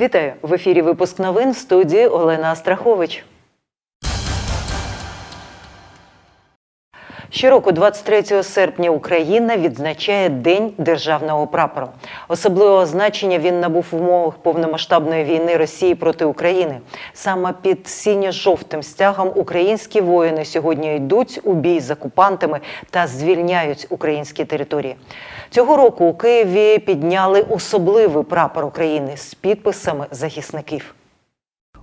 Вітаю в ефірі. Випуск новин в студії Олена Астрахович. Щороку, 23 серпня, Україна відзначає День державного прапору. Особливого значення він набув в умовах повномасштабної війни Росії проти України. Саме під синьо-жовтим стягом українські воїни сьогодні йдуть у бій з окупантами та звільняють українські території. Цього року у Києві підняли особливий прапор України з підписами захисників.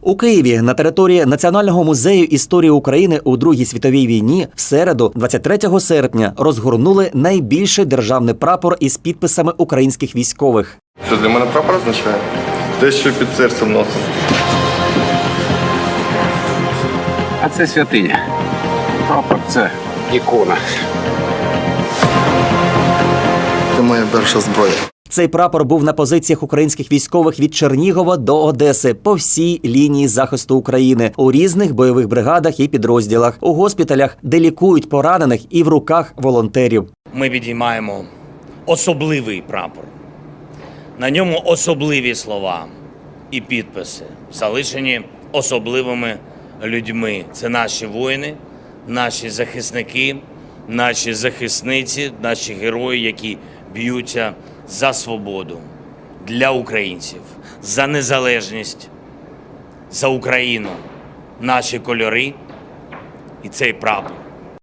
У Києві на території Національного музею історії України у Другій світовій війні в середу, 23 серпня, розгорнули найбільший державний прапор із підписами українських військових. Що для мене прапор означає? Те, що під серцем носом. А це святиня. Прапор це ікона. Це моя перша зброя. Цей прапор був на позиціях українських військових від Чернігова до Одеси по всій лінії захисту України у різних бойових бригадах і підрозділах, у госпіталях, де лікують поранених, і в руках волонтерів. ми підіймаємо особливий прапор. На ньому особливі слова і підписи, залишені особливими людьми. Це наші воїни, наші захисники, наші захисниці, наші герої, які б'ються за свободу для українців, за незалежність, за Україну, наші кольори і цей прапор.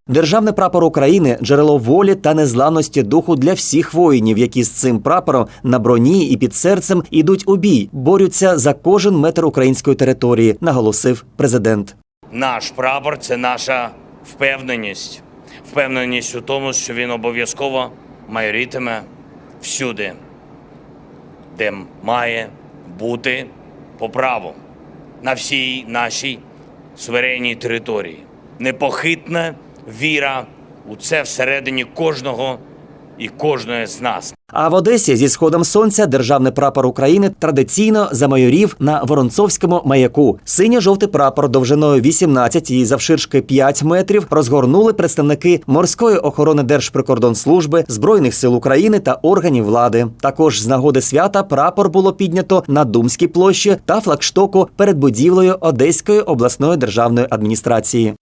Державний прапор України джерело волі та незламності духу для всіх воїнів, які з цим прапором на броні і під серцем ідуть у бій, борються за кожен метр української території, наголосив президент. Наш прапор це наша впевненість. Впевненість у тому, що він обов'язково майорітиме всюди, де має бути по праву на всій нашій суверенній території. Непохитна віра у це всередині кожного і кожної з нас. А в Одесі зі сходом сонця державний прапор України традиційно замайорів на Воронцовському маяку. Синьо-жовтий прапор довжиною 18 і завширшки 5 метрів розгорнули представники морської охорони Держприкордонслужби, збройних сил України та органів влади. Також з нагоди свята прапор було піднято на Думській площі та флагштоку перед будівлею Одеської обласної державної адміністрації.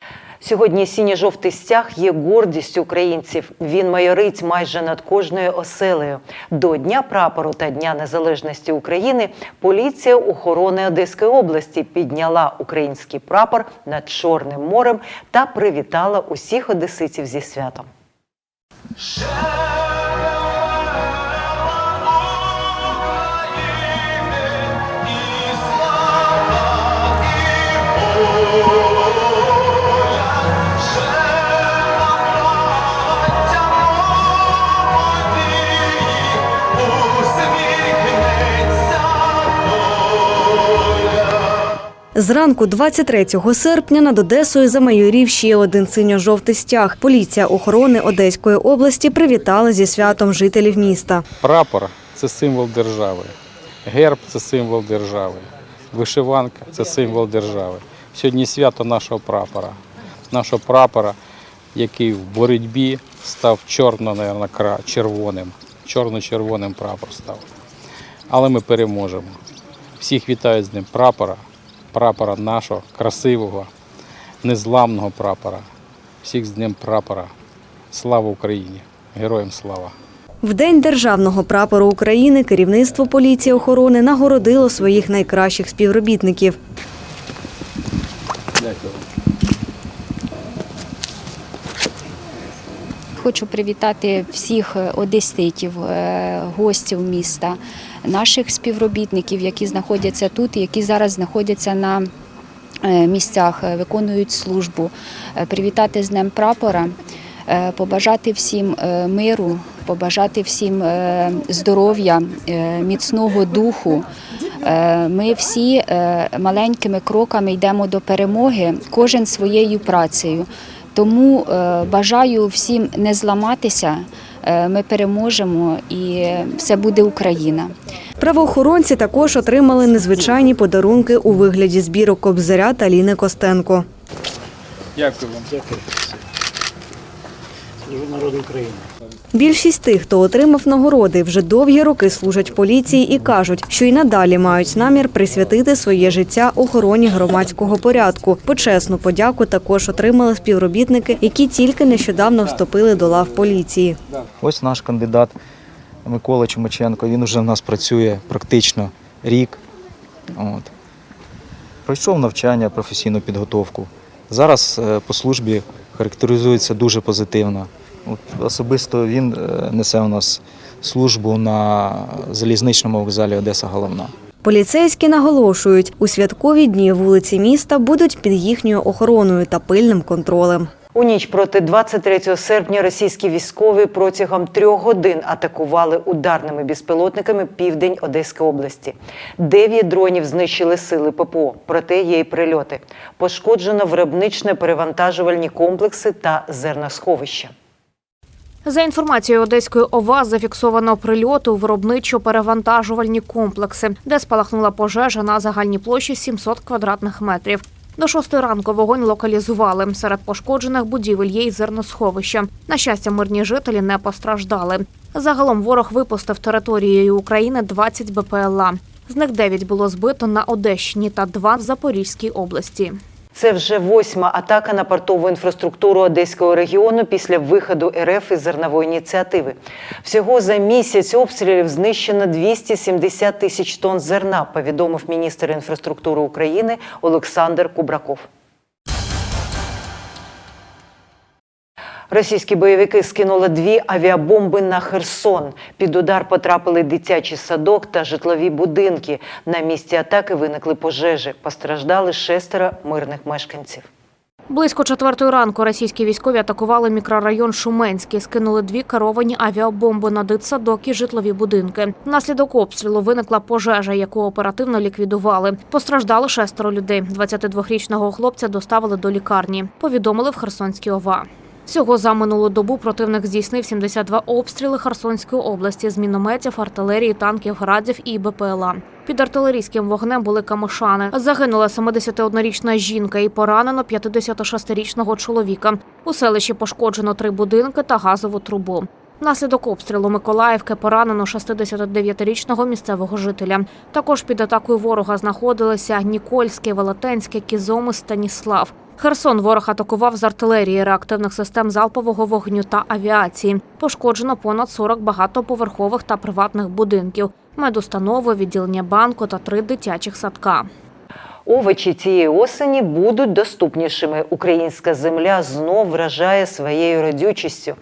Сьогодні синьо-жовтий стяг є гордістю українців. Він майорить майже над кожною оселею. До Дня прапору та Дня Незалежності України поліція охорони Одеської області підняла український прапор над Чорним морем та привітала усіх одеситів зі святом. Зранку 23 серпня над Одесою замайорів ще один синьо-жовтий стяг. Поліція охорони Одеської області привітала зі святом жителів міста. Прапор це символ держави. Герб це символ держави. Вишиванка це символ держави. Сьогодні свято нашого прапора. Нашого прапора, який в боротьбі став чорно, кра- червоним. Чорно-червоним прапор став. Але ми переможемо. Всіх вітаю з ним прапора, прапора нашого красивого, незламного прапора. Всіх з Днем прапора. Слава Україні! Героям слава! В день державного прапору України керівництво поліції охорони нагородило своїх найкращих співробітників. Хочу привітати всіх е, одеситів, е, гостів міста, наших співробітників, які знаходяться тут, які зараз знаходяться на е, місцях, виконують службу. Привітати з Днем прапора, побажати всім миру, побажати всім здоров'я, міцного духу. Ми всі маленькими кроками йдемо до перемоги, кожен своєю працею. Тому е, бажаю всім не зламатися. е, Ми переможемо і все буде Україна. Правоохоронці також отримали незвичайні подарунки у вигляді збірок Кобзаря та Ліни Костенко. Дякую вам. Більшість тих, хто отримав нагороди, вже довгі роки служать поліції і кажуть, що й надалі мають намір присвятити своє життя охороні громадського порядку. Почесну подяку також отримали співробітники, які тільки нещодавно вступили до лав поліції. Ось наш кандидат Микола Чумаченко. Він вже в нас працює практично рік. От. Пройшов навчання, професійну підготовку. Зараз е, по службі характеризується дуже позитивно. От особисто він е, несе у нас службу на залізничному вокзалі Одеса Головна. Поліцейські наголошують, у святкові дні вулиці міста будуть під їхньою охороною та пильним контролем. У ніч проти 23 серпня російські військові протягом трьох годин атакували ударними безпілотниками південь Одеської області. Дев'ять дронів знищили сили ППО, проте є й прильоти. Пошкоджено виробнично-перевантажувальні комплекси та зерносховища. За інформацією Одеської ОВА, зафіксовано прильоти у виробничо-перевантажувальні комплекси, де спалахнула пожежа на загальній площі 700 квадратних метрів. До шостої ранку вогонь локалізували. Серед пошкоджених будівель є й зерносховища. На щастя, мирні жителі не постраждали. Загалом ворог випустив територією України 20 БПЛА. З них 9 було збито на Одещині та 2 в Запорізькій області. Це вже восьма атака на портову інфраструктуру Одеського регіону після виходу РФ із зернової ініціативи. Всього за місяць обстрілів знищено 270 тисяч тонн зерна, повідомив міністр інфраструктури України Олександр Кубраков. Російські бойовики скинули дві авіабомби на Херсон. Під удар потрапили дитячий садок та житлові будинки. На місці атаки виникли пожежі. Постраждали шестеро мирних мешканців. Близько четвертої ранку російські військові атакували мікрорайон Шуменський, скинули дві керовані авіабомби на дитсадок і житлові будинки. Внаслідок обстрілу виникла пожежа, яку оперативно ліквідували. Постраждали шестеро людей. 22-річного хлопця доставили до лікарні. Повідомили в Херсонській ОВА. Всього за минулу добу противник здійснив 72 обстріли Херсонської області з мінометів, артилерії, танків, градів і БПЛА. Під артилерійським вогнем були камишани. Загинула 71-річна жінка і поранено 56-річного чоловіка. У селищі пошкоджено три будинки та газову трубу. Внаслідок обстрілу Миколаївки поранено 69-річного місцевого жителя. Також під атакою ворога знаходилися Нікольське, Велетенське, Кізоми, Станіслав. Херсон ворог атакував з артилерії, реактивних систем залпового вогню та авіації. Пошкоджено понад 40 багатоповерхових та приватних будинків, медустанови, відділення банку та три дитячих садка. Овочі цієї осені будуть доступнішими. Українська земля знов вражає своєю родючістю.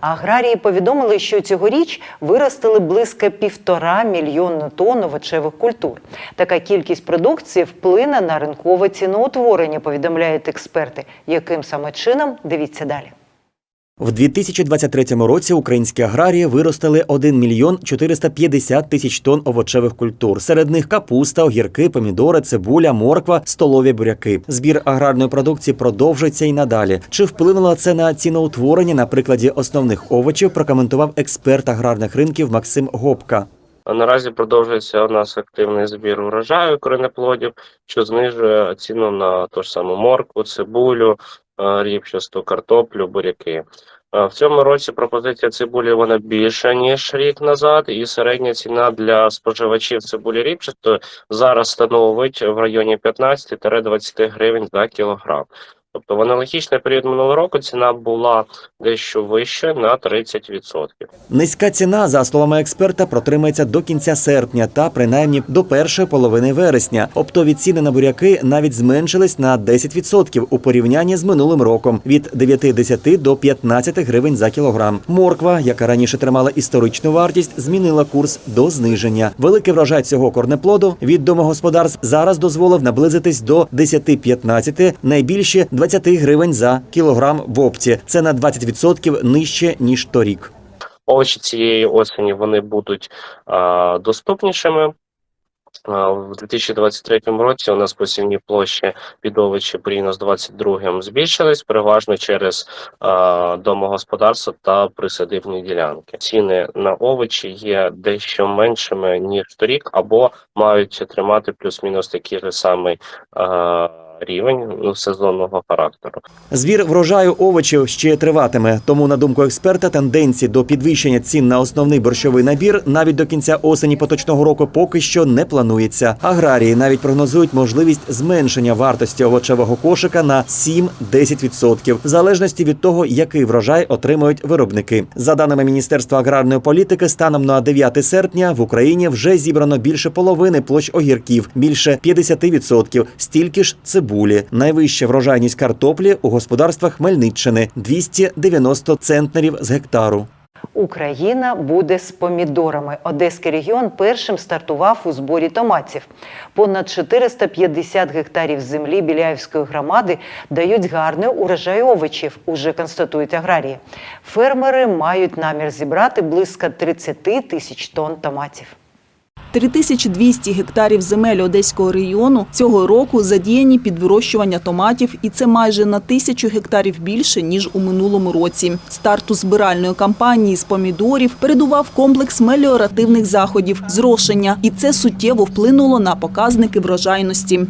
Аграрії повідомили, що цьогоріч виростили близько півтора мільйона тонн овочевих культур. Така кількість продукції вплине на ринкове ціноутворення, повідомляють експерти. Яким саме чином дивіться далі. В 2023 році українські аграрії виростили 1 мільйон 450 тисяч тонн овочевих культур. Серед них капуста, огірки, помідори, цибуля, морква, столові буряки. Збір аграрної продукції продовжується і надалі. Чи вплинуло це на ціноутворення на прикладі основних овочів? Прокоментував експерт аграрних ринків Максим Гопка. Наразі продовжується у нас активний збір урожаю коренеплодів, що знижує ціну на ту ж саму моркву, цибулю, ріпчасту картоплю, буряки. Е, В цьому році пропозиція цибулі вона більша ніж рік назад, і середня ціна для споживачів цибулі ріпчастої зараз становить в районі 15-20 гривень за кілограм. Тобто в аналогічний період минулого року ціна була дещо вища на 30%. Низька ціна, за словами експерта, протримається до кінця серпня та принаймні до першої половини вересня. Оптові ціни на буряки навіть зменшились на 10% у порівнянні з минулим роком від 9-10 до 15 гривень за кілограм. Морква, яка раніше тримала історичну вартість, змінила курс до зниження. Великий врожай цього корнеплоду від домогосподарств зараз дозволив наблизитись до 10-15, найбільше 20 гривень за кілограм в опті. Це на 20% нижче ніж торік. Овочі цієї осені вони будуть а, доступнішими. В 2023 році у нас посівні площі під овочі порівняно з 22 збільшились, переважно через а, домогосподарства та присадибні ділянки. Ціни на овочі є дещо меншими ніж торік, або мають тримати плюс-мінус такий же самий а, рівень сезонного характеру. Збір врожаю овочів ще триватиме. Тому, на думку експерта, тенденції до підвищення цін на основний борщовий набір навіть до кінця осені поточного року поки що не планується. Аграрії навіть прогнозують можливість зменшення вартості овочевого кошика на 7-10%, в залежності від того, який врожай отримують виробники. За даними Міністерства аграрної політики, станом на 9 серпня в Україні вже зібрано більше половини площ огірків, більше 50%, стільки ж цибулі. Найвища врожайність картоплі у господарствах Хмельниччини 290 центнерів з гектару. Україна буде з помідорами. Одеський регіон першим стартував у зборі томатів. Понад 450 гектарів землі Біляївської громади дають гарний урожай овочів, уже констатують аграрії. Фермери мають намір зібрати близько 30 тисяч тонн томатів. 3200 гектарів земель Одеського регіону цього року задіяні під вирощування томатів, і це майже на тисячу гектарів більше ніж у минулому році. Старту збиральної кампанії з помідорів передував комплекс меліоративних заходів зрошення, і це суттєво вплинуло на показники врожайності.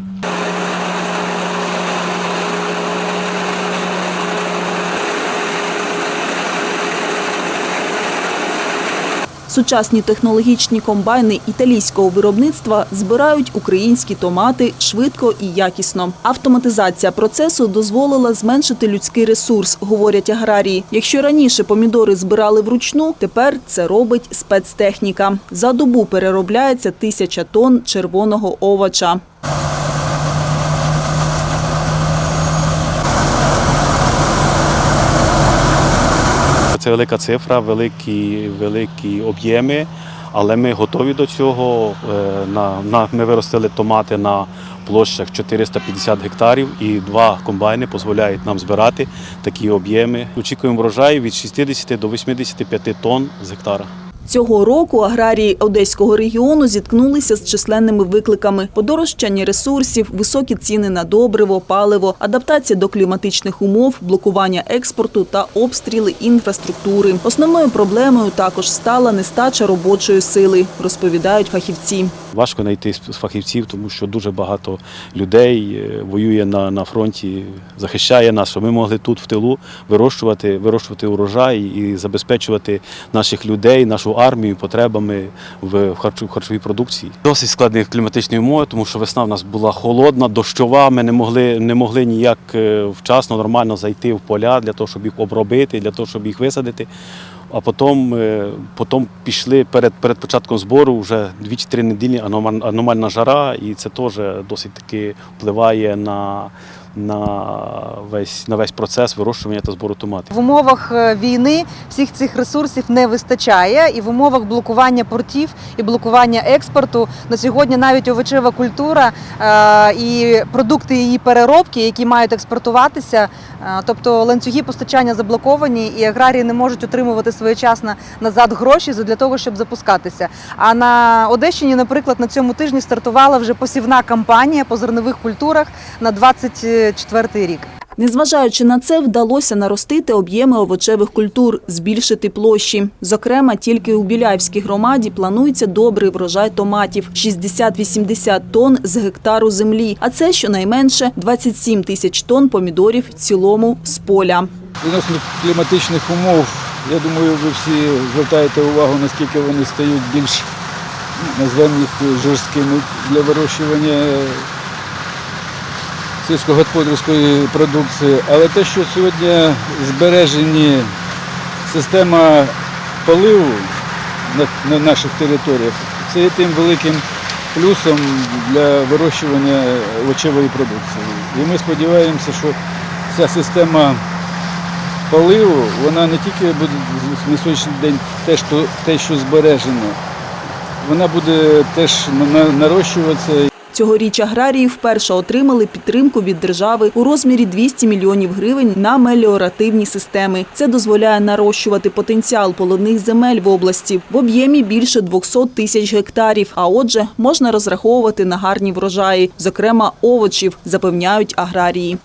Сучасні технологічні комбайни італійського виробництва збирають українські томати швидко і якісно. Автоматизація процесу дозволила зменшити людський ресурс, говорять аграрії. Якщо раніше помідори збирали вручну, тепер це робить спецтехніка. За добу переробляється тисяча тонн червоного овоча. Це велика цифра, великі, великі об'єми, але ми готові до цього. Е, На, на, ми виростили томати на площах 450 гектарів і два комбайни дозволяють нам збирати такі об'єми. Очікуємо врожаю від 60 до 85 тонн з гектара. Цього року аграрії Одеського регіону зіткнулися з численними викликами: подорожчання ресурсів, високі ціни на добриво, паливо, адаптація до кліматичних умов, блокування експорту та обстріли інфраструктури. Основною проблемою також стала нестача робочої сили, розповідають фахівці. Важко знайти фахівців, тому що дуже багато людей е, воює на, на фронті, захищає нас, щоб ми могли тут в тилу вирощувати, вирощувати урожай і забезпечувати наших людей, нашу армію потребами в харчовій продукції. Досить складні кліматичні умови, тому що весна в нас була холодна, дощова. Ми не могли, не могли ніяк е, вчасно, нормально зайти в поля для того, щоб їх обробити, для того, щоб їх висадити. А потім, е, потім пішли перед, перед початком збору вже 2-3 неділі аномальна жара, і це теж досить таки впливає на, на, весь, на весь процес вирощування та збору томатів. В умовах е, війни всіх цих ресурсів не вистачає, і в умовах блокування портів і блокування експорту на сьогодні навіть овочева культура е, і продукти її переробки, які мають експортуватися, е, тобто ланцюги постачання заблоковані, і аграрії не можуть отримувати своєчасно назад гроші для того, щоб запускатися. А на Одещині, наприклад, на цьому тижні стартувала вже посівна кампанія по зернових культурах на 24 рік. Незважаючи на це, вдалося наростити об'єми овочевих культур, збільшити площі. Зокрема, тільки у Біляївській громаді планується добрий врожай томатів – 60-80 тонн з гектару землі. А це щонайменше 27 тисяч тонн помідорів в цілому з поля. Відносно кліматичних умов, я думаю, ви всі звертаєте увагу, наскільки вони стають більш, ну, назвемо їх жорсткими для вирощування сільськогосподарської продукції. Але те, що сьогодні збережені система поливу на, на наших територіях, це є тим великим плюсом для вирощування овочевої продукції. І ми сподіваємося, що ця система поливу, вона не тільки буде на сьогоднішній день те, що, те, що збережено, вона буде теж нарощуватися. Цьогоріч аграрії вперше отримали підтримку від держави у розмірі 200 мільйонів гривень на меліоративні системи. Це дозволяє нарощувати потенціал полонних земель в області в об'ємі більше 200 тисяч гектарів. А отже, можна розраховувати на гарні врожаї, зокрема овочів, запевняють аграрії.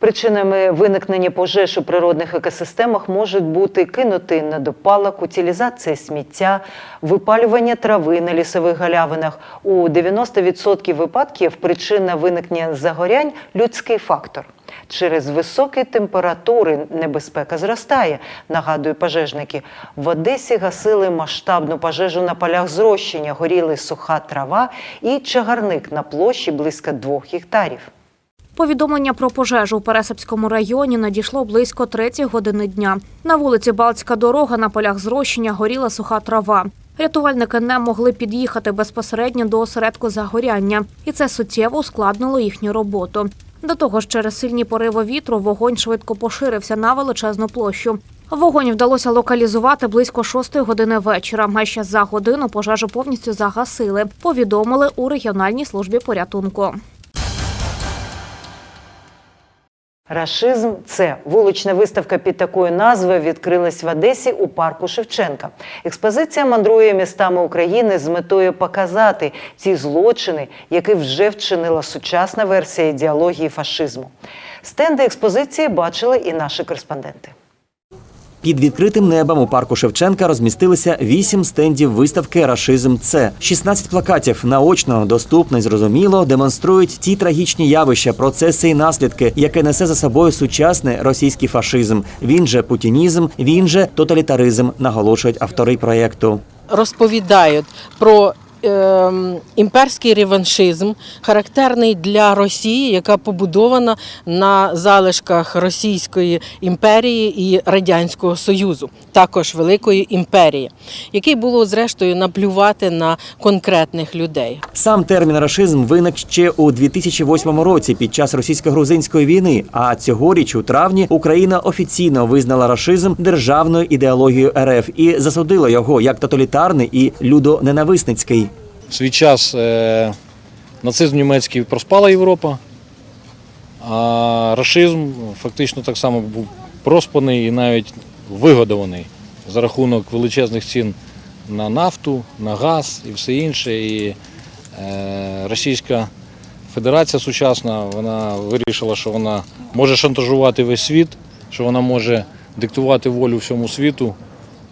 Причинами виникнення пожеж у природних екосистемах можуть бути кинутий недопалок, утилізація сміття, випалювання трави на лісових галявинах. У 90% випадків причина виникнення загорянь людський фактор. Через високі температури небезпека зростає, нагадують пожежники. В Одесі гасили масштабну пожежу на полях зрощення, горіли суха трава і чагарник на площі близько двох гектарів. Повідомлення про пожежу у Пересипському районі надійшло близько 3 години дня. На вулиці Балтська дорога на полях зрощення горіла суха трава. Рятувальники не могли під'їхати безпосередньо до осередку загоряння, і це суттєво ускладнило їхню роботу. До того ж, через сильні пориви вітру вогонь швидко поширився на величезну площу. Вогонь вдалося локалізувати близько 6 години вечора. А ще за годину пожежу повністю загасили. Повідомили у регіональній службі порятунку. Рашизм це вулична виставка під такою назвою відкрилась в Одесі у парку Шевченка. Експозиція мандрує містами України з метою показати ці злочини, які вже вчинила сучасна версія ідеології фашизму. Стенди експозиції бачили і наші кореспонденти. Під відкритим небом у парку Шевченка розмістилися вісім стендів виставки Рашизм Це 16 плакатів наочно, доступно і зрозуміло демонструють ті трагічні явища, процеси і наслідки, яке несе за собою сучасний російський фашизм. Він же путінізм, він же тоталітаризм, наголошують автори проєкту. розповідають про імперський реваншизм, характерний для Росії, яка побудована на залишках Російської імперії і Радянського Союзу, також Великої імперії, який було зрештою наплювати на конкретних людей. Сам термін рашизм виник ще у 2008 році під час російсько-грузинської війни. А цьогоріч, у травні, Україна офіційно визнала рашизм державною ідеологією РФ і засудила його як тоталітарний і людоненависницький. В свій час е, нацизм німецький проспала Європа, а рашизм фактично так само був проспаний і навіть вигодований за рахунок величезних цін на нафту, на газ і все інше. І е, Російська Федерація сучасна вона вирішила, що вона може шантажувати весь світ, що вона може диктувати волю всьому світу,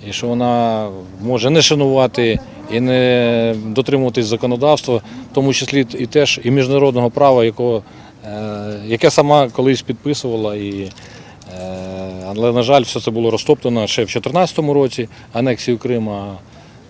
і що вона може не шанувати і не дотримуватись законодавства, в тому числі і теж і міжнародного права, якого, е, яке сама колись підписувала. І, е, але, на жаль, все це було розтоптано ще в 2014 році, анексію Крима.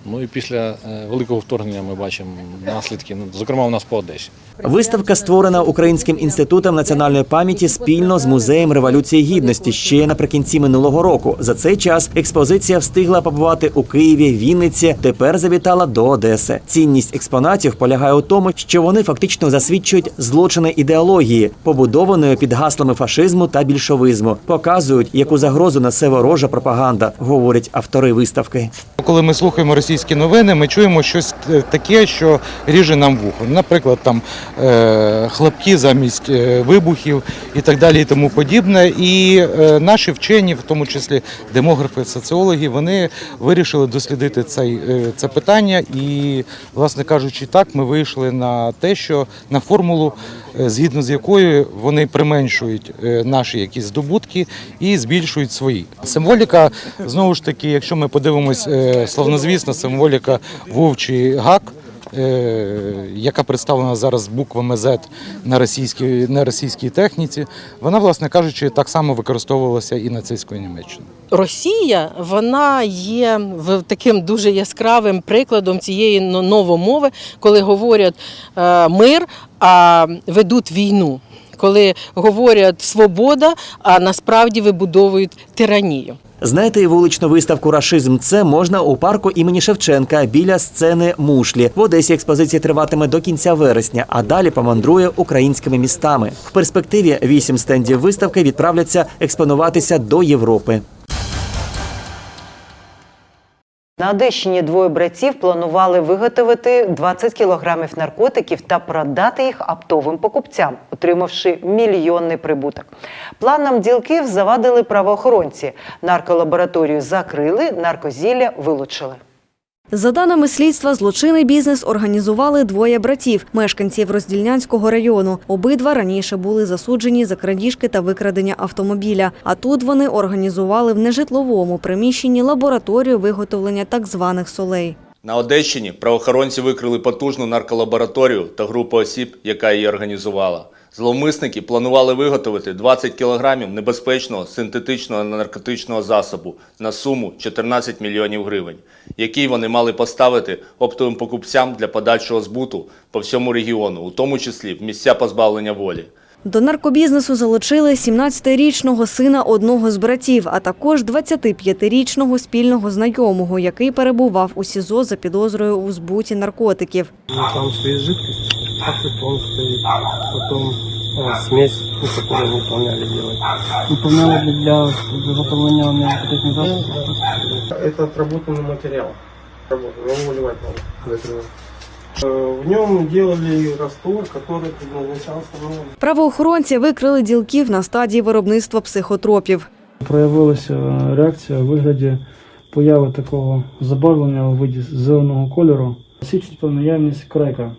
Ну і після е, великого вторгнення ми бачимо наслідки, ну, зокрема у нас по Одесі. Виставка створена Українським інститутом національної пам'яті спільно з музеєм революції гідності ще наприкінці минулого року. За цей час експозиція встигла побувати у Києві, Вінниці. Тепер завітала до Одеси. Цінність експонатів полягає у тому, що вони фактично засвідчують злочини ідеології, побудованої під гаслами фашизму та більшовизму, показують, яку загрозу несе ворожа пропаганда, говорять автори виставки. Коли ми слухаємо російські новини, ми чуємо щось таке, що ріже нам вухо. Наприклад, там е, хлопки замість е, вибухів і так далі, і тому подібне. І е, наші вчені, в тому числі демографи, соціологи, вони вирішили дослідити цей, це питання. І, власне кажучи, так ми вийшли на те, що на формулу, згідно з якою вони применшують наші якісь здобутки і збільшують свої. Символіка, знову ж таки, якщо ми подивимось славнозвісна символіка вовчий гак. е, Яка представлена зараз буквами Z на російській, на російській техніці, вона, власне кажучи, так само використовувалася і нацистською Німеччиною. Росія вона є таким дуже яскравим прикладом цієї новомови, коли говорять е, мир, а ведуть війну. Коли говорять свобода, а насправді вибудовують тиранію. Знайти вуличну виставку Рашизм це можна у парку імені Шевченка біля сцени Мушлі. В Одесі експозиція триватиме до кінця вересня, а далі помандрує українськими містами. В перспективі вісім стендів виставки відправляться експонуватися до Європи. На Одещині двоє братів планували виготовити 20 кілограмів наркотиків та продати їх оптовим покупцям, отримавши мільйонний прибуток. Планам ділків завадили правоохоронці. Нарколабораторію закрили, наркозілля вилучили. За даними слідства, злочинний бізнес організували двоє братів, мешканців Роздільнянського району. Обидва раніше були засуджені за крадіжки та викрадення автомобіля. А тут вони організували в нежитловому приміщенні лабораторію виготовлення так званих солей. На Одещині правоохоронці викрили потужну нарколабораторію та групу осіб, яка її організувала. Зловмисники планували виготовити 20 кілограмів небезпечного синтетичного наркотичного засобу на суму 14 мільйонів гривень, який вони мали поставити оптовим покупцям для подальшого збуту по всьому регіону, у тому числі в місця позбавлення волі. До наркобізнесу залучили 17-річного сина одного з братів, а також 25-річного спільного знайомого, який перебував у СІЗО за підозрою у збуті наркотиків. Там стоит жидкость, ацетон стоит, потом а, смесь, ну, которую выполняли делать. Выполняли для заготовления наркотичных засобов? Это отработанный материал. Работа, его выливать В ньому делали раствор, який предназначался ну, Правоохоронці викрили ділків на стадії виробництва психотропів. Проявилася реакція у вигляді появи такого забарвлення у виді зеленого кольору. Свідчить про наявність крека,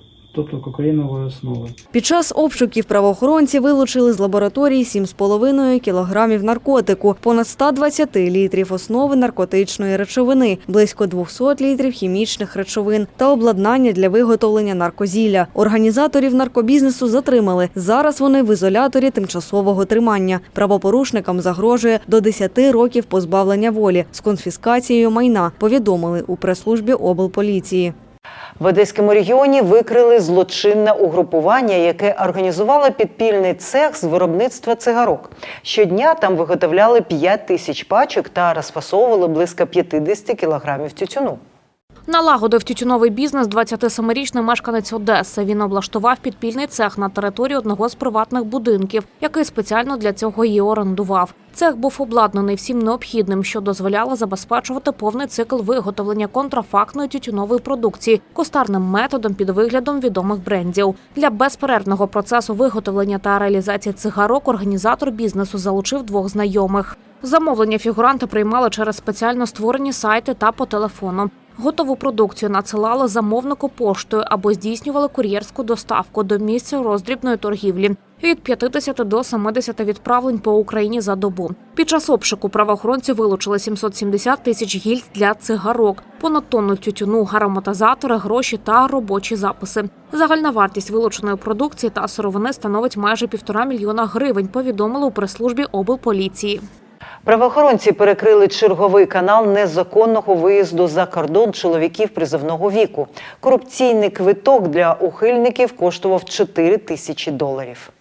тобто кокаїнової основи. Під час обшуків правоохоронці вилучили з лабораторії 7,5 кілограмів наркотику, понад 120 літрів основи наркотичної речовини, близько 200 літрів хімічних речовин та обладнання для виготовлення наркозілля. Організаторів наркобізнесу затримали. Зараз вони в ізоляторі тимчасового тримання. Правопорушникам загрожує до 10 років позбавлення волі з конфіскацією майна. Повідомили у прес-службі облполіції. В Одеському регіоні викрили злочинне угрупування, яке організувало підпільний цех з виробництва цигарок. Щодня там виготовляли 5 тисяч пачок та розфасовували близько 50 кілограмів тютюну. Налагодив тютюновий бізнес 27-річний мешканець Одеси. Він облаштував підпільний цех на території одного з приватних будинків, який спеціально для цього і орендував. Цех був обладнаний всім необхідним, що дозволяло забезпечувати повний цикл виготовлення контрафактної тютюнової продукції кустарним методом під виглядом відомих брендів. Для безперервного процесу виготовлення та реалізації цигарок організатор бізнесу залучив двох знайомих. Замовлення фігуранти приймали через спеціально створені сайти та по телефону. Готову продукцію надсилали замовнику поштою або здійснювали кур'єрську доставку до місця роздрібної торгівлі. Від 50 до 70 відправлень по Україні за добу. Під час обшуку правоохоронці вилучили 770 тисяч гільз для цигарок, понад тонну тютюну, ароматизатори, гроші та робочі записи. Загальна вартість вилученої продукції та сировини становить майже півтора мільйона гривень. Повідомили у прес-службі облполіції. Правоохоронці перекрили черговий канал незаконного виїзду за кордон чоловіків призовного віку. Корупційний квиток для ухильників коштував 4 тисячі доларів.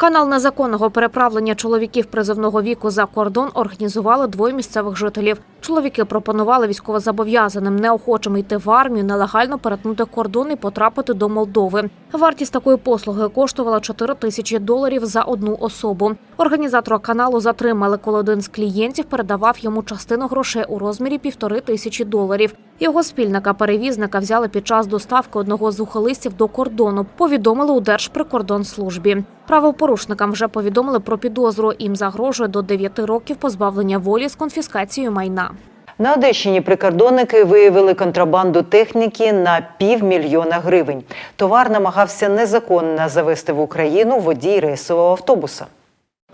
Канал незаконного переправлення чоловіків призовного віку за кордон організували двоє місцевих жителів. Чоловіки пропонували військовозобов'язаним неохочим йти в армію, нелегально перетнути кордон і потрапити до Молдови. Вартість такої послуги коштувала 4 тисячі доларів за одну особу. Організатора каналу затримали, коли один з клієнтів передавав йому частину грошей у розмірі півтори тисячі доларів. Його спільника-перевізника взяли під час доставки одного з ухилистів до кордону. Повідомили у Держприкордонслужбі. Правопорушникам вже повідомили про підозру. Їм загрожує до 9 років позбавлення волі з конфіскацією майна. На Одещині прикордонники виявили контрабанду техніки на півмільйона гривень. Товар намагався незаконно завести в Україну водій рейсового автобуса.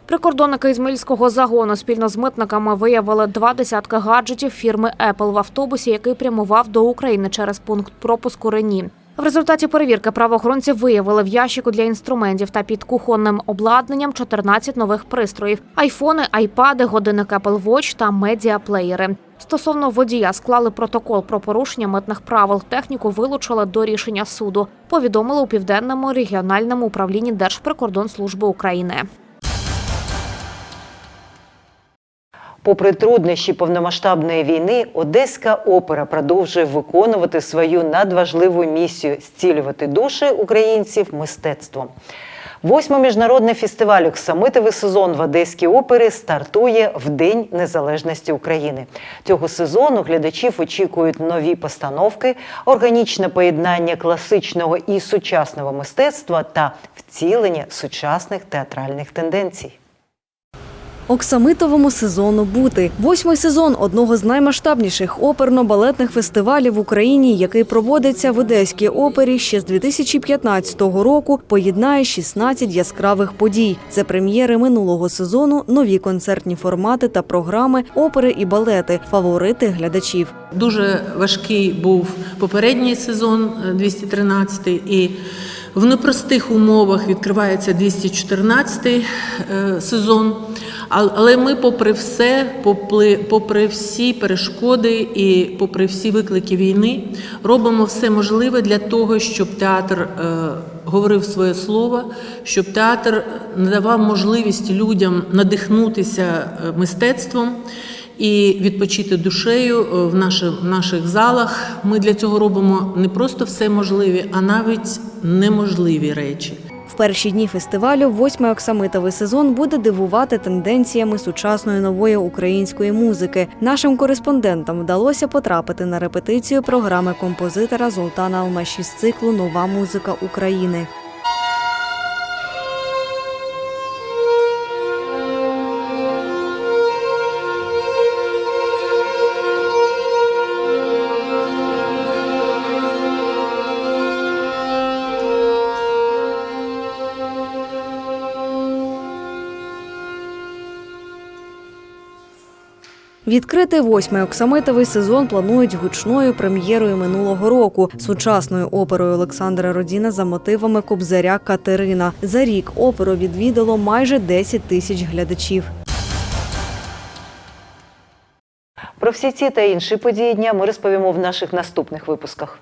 Прикордонники Ізмаїльського загону спільно з митниками виявили два десятки гаджетів фірми Apple в автобусі, який прямував до України через пункт пропуску Рені. В результаті перевірки правоохоронці виявили в ящику для інструментів та під кухонним обладнанням 14 нових пристроїв: айфони, айпади, годинник Apple Watch та медіаплеєри. Стосовно водія склали протокол про порушення митних правил. Техніку вилучили до рішення суду. Повідомили у південному регіональному управлінні Держприкордонслужби України. Попри труднощі повномасштабної війни, Одеська опера продовжує виконувати свою надважливу місію зцілювати душі українців мистецтвом. Восьмий міжнародний фестиваль «Оксамитовий сезон в Одеській опері стартує в День Незалежності України. Цього сезону глядачів очікують нові постановки, органічне поєднання класичного і сучасного мистецтва та вцілення сучасних театральних тенденцій. Оксамитовому сезону бути. Восьмий сезон одного з наймасштабніших оперно-балетних фестивалів в Україні, який проводиться в Одеській опері ще з 2015 року, поєднає 16 яскравих подій. Це прем'єри минулого сезону, нові концертні формати та програми, опери і балети, фаворити глядачів. Дуже важкий був попередній сезон е, 213 і в непростих умовах відкривається 214 е, сезон. Але ми, попри все, попри, попри всі перешкоди і попри всі виклики війни, робимо все можливе для того, щоб театр е, говорив своє слово, щоб театр надавав можливість людям надихнутися е, мистецтвом і відпочити душею е, в наших, в наших залах. Ми для цього робимо не просто все можливе, а навіть неможливі речі. Перші дні фестивалю восьмий оксамитовий сезон буде дивувати тенденціями сучасної нової української музики. Нашим кореспондентам вдалося потрапити на репетицію програми композитора Золтана Алмаші з циклу Нова музика України. Відкрити восьмий оксамитовий сезон планують гучною прем'єрою минулого року сучасною оперою Олександра Родіна за мотивами Кобзаря Катерина. За рік оперу відвідало майже 10 тисяч глядачів. Про всі ці та інші події дня ми розповімо в наших наступних випусках.